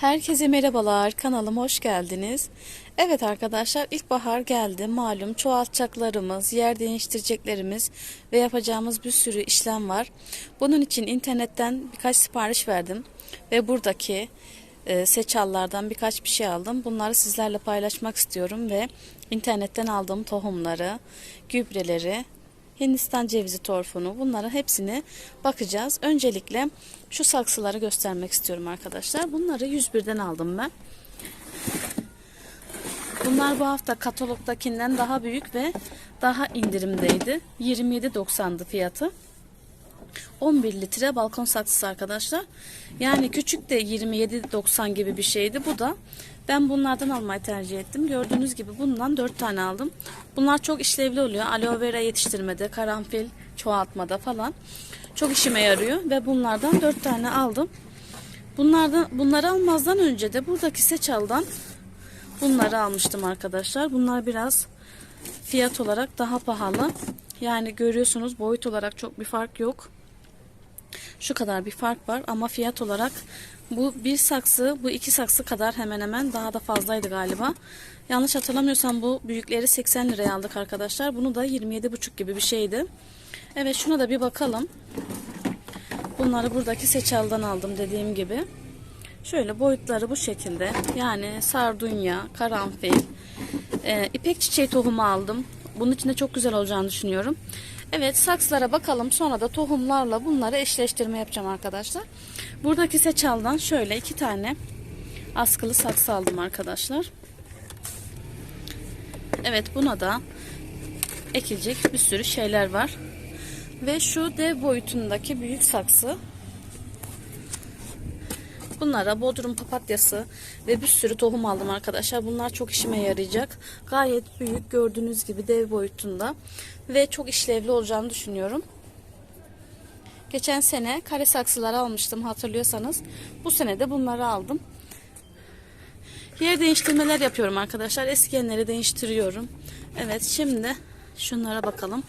Herkese merhabalar, kanalıma hoş geldiniz. Evet arkadaşlar, ilkbahar geldi. Malum çoğaltacaklarımız, yer değiştireceklerimiz ve yapacağımız bir sürü işlem var. Bunun için internetten birkaç sipariş verdim ve buradaki e, seçallardan birkaç bir şey aldım. Bunları sizlerle paylaşmak istiyorum ve internetten aldığım tohumları, gübreleri, Hindistan cevizi torfunu bunların hepsini bakacağız. Öncelikle şu saksıları göstermek istiyorum arkadaşlar. Bunları 101'den aldım ben. Bunlar bu hafta katalogdakinden daha büyük ve daha indirimdeydi. 27.90'dı fiyatı. 11 litre balkon saksısı arkadaşlar. Yani küçük de 27.90 gibi bir şeydi. Bu da ben bunlardan almayı tercih ettim. Gördüğünüz gibi bundan 4 tane aldım. Bunlar çok işlevli oluyor. Aloe vera yetiştirmede, karanfil çoğaltmada falan. Çok işime yarıyor ve bunlardan 4 tane aldım. Bunlardan bunları almazdan önce de buradaki seçaldan bunları almıştım arkadaşlar. Bunlar biraz fiyat olarak daha pahalı. Yani görüyorsunuz boyut olarak çok bir fark yok. Şu kadar bir fark var ama fiyat olarak bu bir saksı bu iki saksı kadar hemen hemen daha da fazlaydı galiba. Yanlış hatırlamıyorsam bu büyükleri 80 liraya aldık arkadaşlar. Bunu da 27,5 gibi bir şeydi. Evet şuna da bir bakalım. Bunları buradaki seçaldan aldım dediğim gibi. Şöyle boyutları bu şekilde. Yani sardunya, karanfil, e, ipek çiçeği tohumu aldım. Bunun içinde çok güzel olacağını düşünüyorum. Evet saksılara bakalım. Sonra da tohumlarla bunları eşleştirme yapacağım arkadaşlar. Buradaki seçaldan şöyle iki tane askılı saksı aldım arkadaşlar. Evet buna da ekilecek bir sürü şeyler var. Ve şu dev boyutundaki büyük saksı. Bunlara bodrum papatyası ve bir sürü tohum aldım arkadaşlar. Bunlar çok işime yarayacak. Gayet büyük gördüğünüz gibi dev boyutunda ve çok işlevli olacağını düşünüyorum. Geçen sene kare saksılar almıştım hatırlıyorsanız. Bu sene de bunları aldım. Yer değiştirmeler yapıyorum arkadaşlar. Eskiyenleri değiştiriyorum. Evet şimdi şunlara bakalım.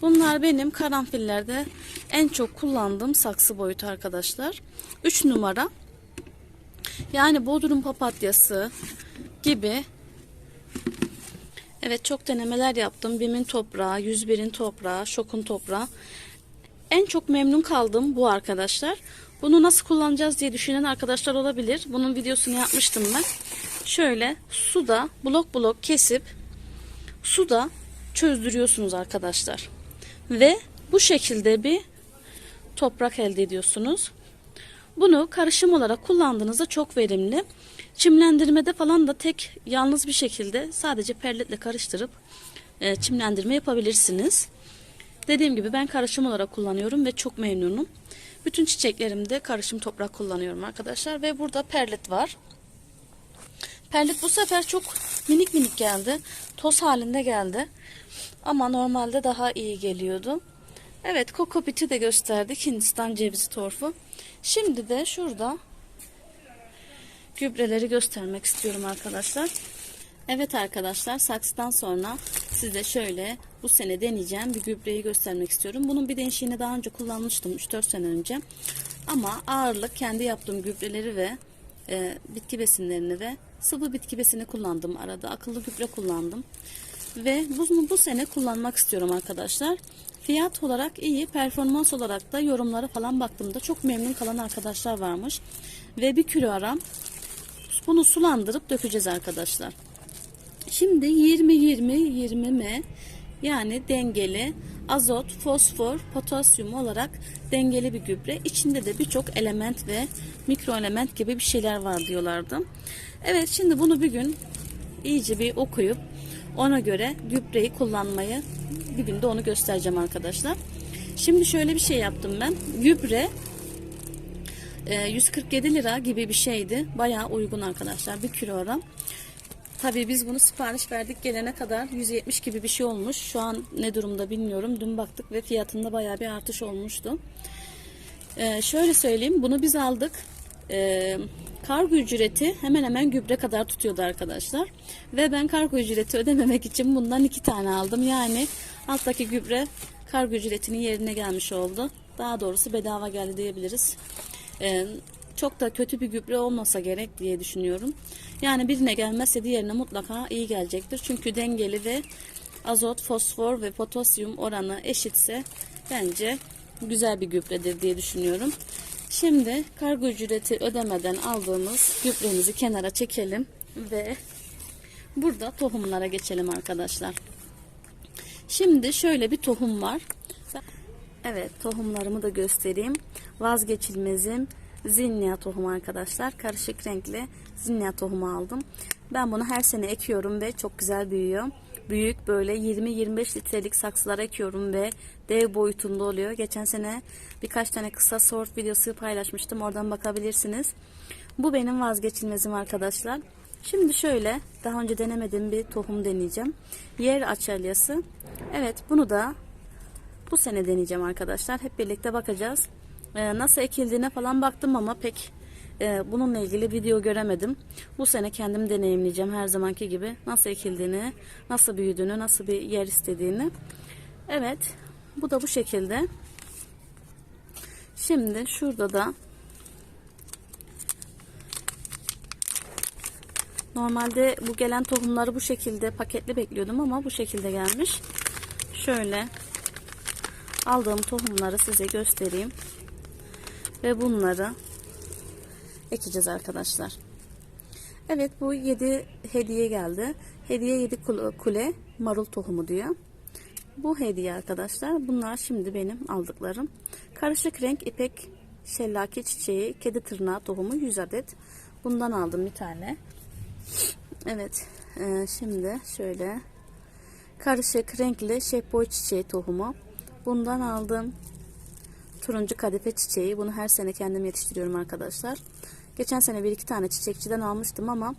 Bunlar benim karanfillerde en çok kullandığım saksı boyutu arkadaşlar. 3 numara. Yani bodrum papatyası gibi Evet çok denemeler yaptım. BİM'in toprağı, 101'in toprağı, şokun toprağı. En çok memnun kaldım bu arkadaşlar. Bunu nasıl kullanacağız diye düşünen arkadaşlar olabilir. Bunun videosunu yapmıştım ben. Şöyle suda blok blok kesip suda çözdürüyorsunuz arkadaşlar. Ve bu şekilde bir toprak elde ediyorsunuz. Bunu karışım olarak kullandığınızda çok verimli. Çimlendirmede falan da tek yalnız bir şekilde sadece perletle karıştırıp e, çimlendirme yapabilirsiniz. Dediğim gibi ben karışım olarak kullanıyorum ve çok memnunum. Bütün çiçeklerimde karışım toprak kullanıyorum arkadaşlar ve burada perlit var. Perlit bu sefer çok minik minik geldi. Toz halinde geldi. Ama normalde daha iyi geliyordu. Evet kokopiti de gösterdik. Hindistan cevizi torfu. Şimdi de şurada gübreleri göstermek istiyorum arkadaşlar. Evet arkadaşlar saksıdan sonra size şöyle bu sene deneyeceğim bir gübreyi göstermek istiyorum. Bunun bir değişiğini daha önce kullanmıştım 3-4 sene önce. Ama ağırlık kendi yaptığım gübreleri ve e, bitki besinlerini ve sıvı bitki besini kullandım arada. Akıllı gübre kullandım. Ve bunu bu sene kullanmak istiyorum arkadaşlar. Fiyat olarak iyi, performans olarak da yorumlara falan baktığımda çok memnun kalan arkadaşlar varmış. Ve bir kilo aram bunu sulandırıp dökeceğiz arkadaşlar. Şimdi 20-20-20 m yani dengeli azot, fosfor, potasyum olarak dengeli bir gübre. İçinde de birçok element ve mikro element gibi bir şeyler var diyorlardı. Evet şimdi bunu bir gün iyice bir okuyup ona göre gübreyi kullanmayı bir günde onu göstereceğim arkadaşlar. Şimdi şöyle bir şey yaptım ben. Gübre 147 lira gibi bir şeydi. Bayağı uygun arkadaşlar. Bir kilogram. Tabii biz bunu sipariş verdik gelene kadar 170 gibi bir şey olmuş. Şu an ne durumda bilmiyorum. Dün baktık ve fiyatında bayağı bir artış olmuştu. Ee, şöyle söyleyeyim. Bunu biz aldık. Ee, kargo ücreti hemen hemen gübre kadar tutuyordu arkadaşlar. Ve ben kargo ücreti ödememek için bundan iki tane aldım. Yani alttaki gübre kargo ücretinin yerine gelmiş oldu. Daha doğrusu bedava geldi diyebiliriz. Ee, çok da kötü bir gübre olmasa gerek diye düşünüyorum. Yani birine gelmezse diğerine mutlaka iyi gelecektir. Çünkü dengeli ve azot, fosfor ve potasyum oranı eşitse bence güzel bir gübredir diye düşünüyorum. Şimdi kargo ücreti ödemeden aldığımız gübremizi kenara çekelim ve burada tohumlara geçelim arkadaşlar. Şimdi şöyle bir tohum var. Evet tohumlarımı da göstereyim. Vazgeçilmezim zinnia tohumu arkadaşlar. Karışık renkli zinnia tohumu aldım. Ben bunu her sene ekiyorum ve çok güzel büyüyor. Büyük böyle 20-25 litrelik saksılara ekiyorum ve dev boyutunda oluyor. Geçen sene birkaç tane kısa short videosu paylaşmıştım. Oradan bakabilirsiniz. Bu benim vazgeçilmezim arkadaşlar. Şimdi şöyle daha önce denemediğim bir tohum deneyeceğim. Yer açelyası. Evet bunu da bu sene deneyeceğim arkadaşlar. Hep birlikte bakacağız. Ee, nasıl ekildiğine falan baktım ama pek e, bununla ilgili video göremedim. Bu sene kendim deneyimleyeceğim her zamanki gibi. Nasıl ekildiğini, nasıl büyüdüğünü, nasıl bir yer istediğini. Evet. Bu da bu şekilde. Şimdi şurada da Normalde bu gelen tohumları bu şekilde paketli bekliyordum ama bu şekilde gelmiş. Şöyle aldığım tohumları size göstereyim. Ve bunları ekeceğiz arkadaşlar. Evet bu 7 hediye geldi. Hediye 7 kule marul tohumu diyor. Bu hediye arkadaşlar. Bunlar şimdi benim aldıklarım. Karışık renk ipek şellaki çiçeği kedi tırnağı tohumu 100 adet. Bundan aldım bir tane. Evet. E, şimdi şöyle karışık renkli şehboy çiçeği tohumu. Bundan aldım. Turuncu kadife çiçeği. Bunu her sene kendim yetiştiriyorum arkadaşlar. Geçen sene bir iki tane çiçekçiden almıştım ama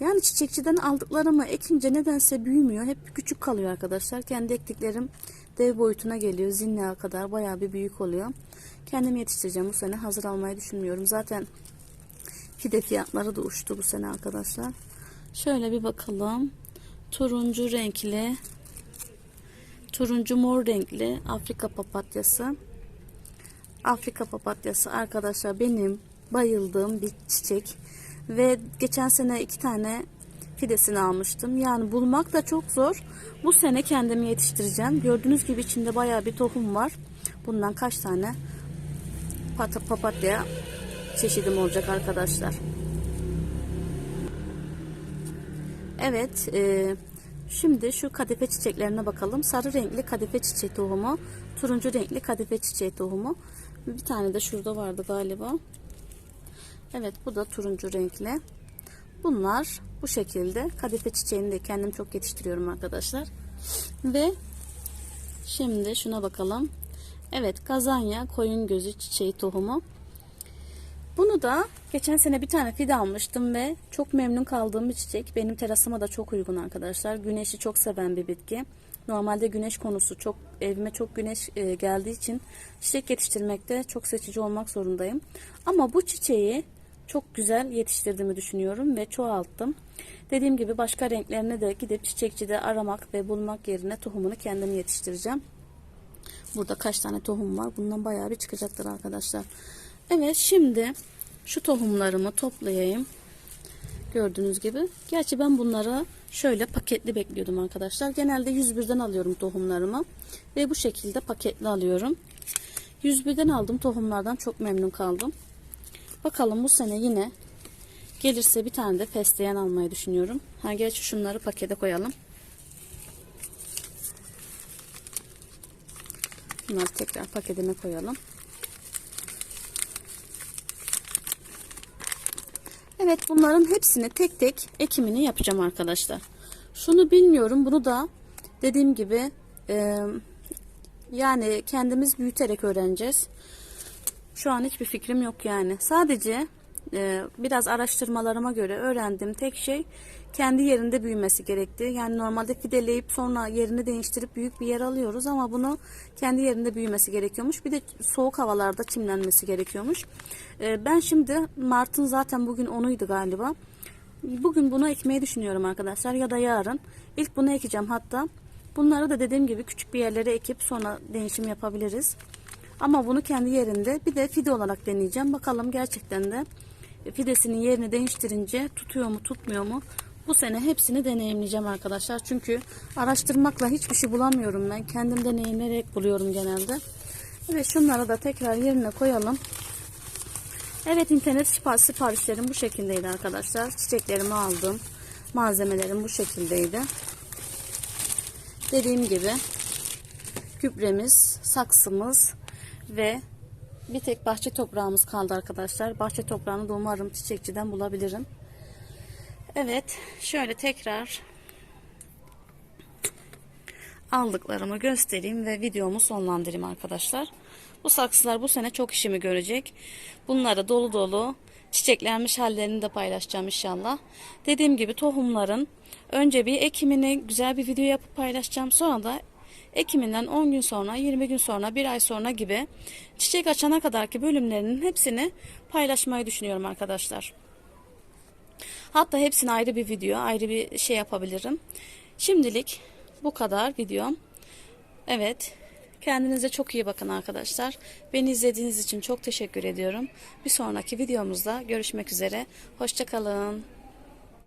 yani çiçekçiden aldıklarımı ekince nedense büyümüyor. Hep küçük kalıyor arkadaşlar. Kendi ektiklerim dev boyutuna geliyor. Zinne'ye kadar bayağı bir büyük oluyor. Kendim yetiştireceğim bu sene. Hazır almayı düşünmüyorum. Zaten fide fiyatları da uçtu bu sene arkadaşlar. Şöyle bir bakalım. Turuncu renkli turuncu mor renkli Afrika papatyası. Afrika papatyası arkadaşlar benim bayıldığım bir çiçek. Ve geçen sene iki tane fidesini almıştım. Yani bulmak da çok zor. Bu sene kendimi yetiştireceğim. Gördüğünüz gibi içinde bayağı bir tohum var. Bundan kaç tane papatya çeşidim olacak arkadaşlar. Evet. E, şimdi şu kadife çiçeklerine bakalım. Sarı renkli kadife çiçeği tohumu. Turuncu renkli kadife çiçeği tohumu. Bir tane de şurada vardı galiba. Evet bu da turuncu renkli. Bunlar bu şekilde. Kadife çiçeğini de kendim çok yetiştiriyorum arkadaşlar. Ve şimdi şuna bakalım. Evet kazanya koyun gözü çiçeği tohumu. Bunu da geçen sene bir tane fide almıştım ve çok memnun kaldığım bir çiçek. Benim terasıma da çok uygun arkadaşlar. Güneşi çok seven bir bitki. Normalde güneş konusu çok evime çok güneş e, geldiği için çiçek yetiştirmekte çok seçici olmak zorundayım. Ama bu çiçeği çok güzel yetiştirdiğimi düşünüyorum ve çoğalttım. Dediğim gibi başka renklerini de gidip çiçekçide aramak ve bulmak yerine tohumunu kendim yetiştireceğim. Burada kaç tane tohum var? Bundan bayağı bir çıkacaktır arkadaşlar. Evet şimdi şu tohumlarımı toplayayım. Gördüğünüz gibi. Gerçi ben bunları şöyle paketli bekliyordum arkadaşlar. Genelde 101'den alıyorum tohumlarımı. Ve bu şekilde paketli alıyorum. 101'den aldım tohumlardan çok memnun kaldım. Bakalım bu sene yine gelirse bir tane de fesleğen almayı düşünüyorum. Ha gerçi şunları pakete koyalım. Bunları tekrar paketine koyalım. Evet bunların hepsini tek tek ekimini yapacağım arkadaşlar. Şunu bilmiyorum bunu da dediğim gibi e, yani kendimiz büyüterek öğreneceğiz. Şu an hiçbir fikrim yok yani. Sadece e, biraz araştırmalarıma göre öğrendiğim tek şey kendi yerinde büyümesi gerekti. Yani normalde fideleyip sonra yerini değiştirip büyük bir yer alıyoruz ama bunu kendi yerinde büyümesi gerekiyormuş. Bir de soğuk havalarda çimlenmesi gerekiyormuş. E, ben şimdi Mart'ın zaten bugün onuydu galiba. Bugün bunu ekmeyi düşünüyorum arkadaşlar ya da yarın. İlk bunu ekeceğim hatta. Bunları da dediğim gibi küçük bir yerlere ekip sonra değişim yapabiliriz. Ama bunu kendi yerinde bir de fide olarak deneyeceğim. Bakalım gerçekten de fidesinin yerini değiştirince tutuyor mu tutmuyor mu? Bu sene hepsini deneyimleyeceğim arkadaşlar. Çünkü araştırmakla hiçbir şey bulamıyorum ben. Kendim deneyimleyerek buluyorum genelde. Evet şunları da tekrar yerine koyalım. Evet internet sipariş siparişlerim bu şekildeydi arkadaşlar. Çiçeklerimi aldım. Malzemelerim bu şekildeydi. Dediğim gibi gübremiz, saksımız ve bir tek bahçe toprağımız kaldı arkadaşlar. Bahçe toprağını da umarım çiçekçiden bulabilirim. Evet şöyle tekrar aldıklarımı göstereyim ve videomu sonlandırayım arkadaşlar. Bu saksılar bu sene çok işimi görecek. Bunları dolu dolu çiçeklenmiş hallerini de paylaşacağım inşallah. Dediğim gibi tohumların önce bir ekimini güzel bir video yapıp paylaşacağım. Sonra da ekiminden 10 gün sonra, 20 gün sonra, 1 ay sonra gibi çiçek açana kadarki bölümlerinin hepsini paylaşmayı düşünüyorum arkadaşlar. Hatta hepsini ayrı bir video, ayrı bir şey yapabilirim. Şimdilik bu kadar videom. Evet. Kendinize çok iyi bakın arkadaşlar. Beni izlediğiniz için çok teşekkür ediyorum. Bir sonraki videomuzda görüşmek üzere. Hoşçakalın.